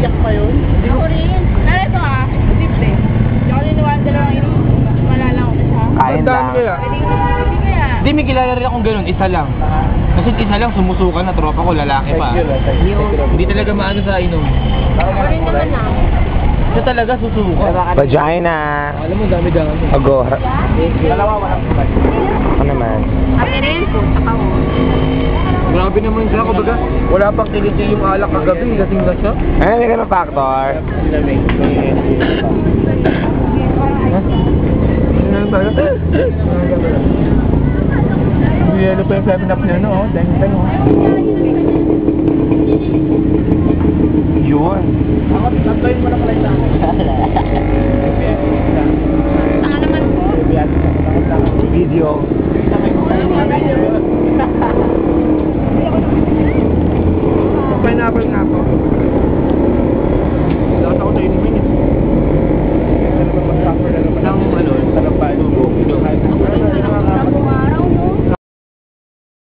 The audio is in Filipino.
Iyak pa yun. Ako rin. Narito ah. Simple. Hindi ako niniwala dalawang inom. Malala ko siya. Kain Ang dami lang. kaya. Hindi kaya. Hindi, may kilala rin akong ganun, isa lang. Kasi isa lang, sumusukan na tropa ko, lalaki pa. Hindi talaga maano sa inom. Ako rin naman ah. Siya talaga susuka. Vagina. Alam mo, dami-dami. Agor. Ako Grabe naman siya, kumbaga, wala pang kiliti yung alak kagabi, lasing na siya. Ano na ganun factor? Yelo pa yung 7-up niya, no? Oh, Deng-deng, oh. Yun. Ako, tatloyin mo na pala sa akin. Video. Video.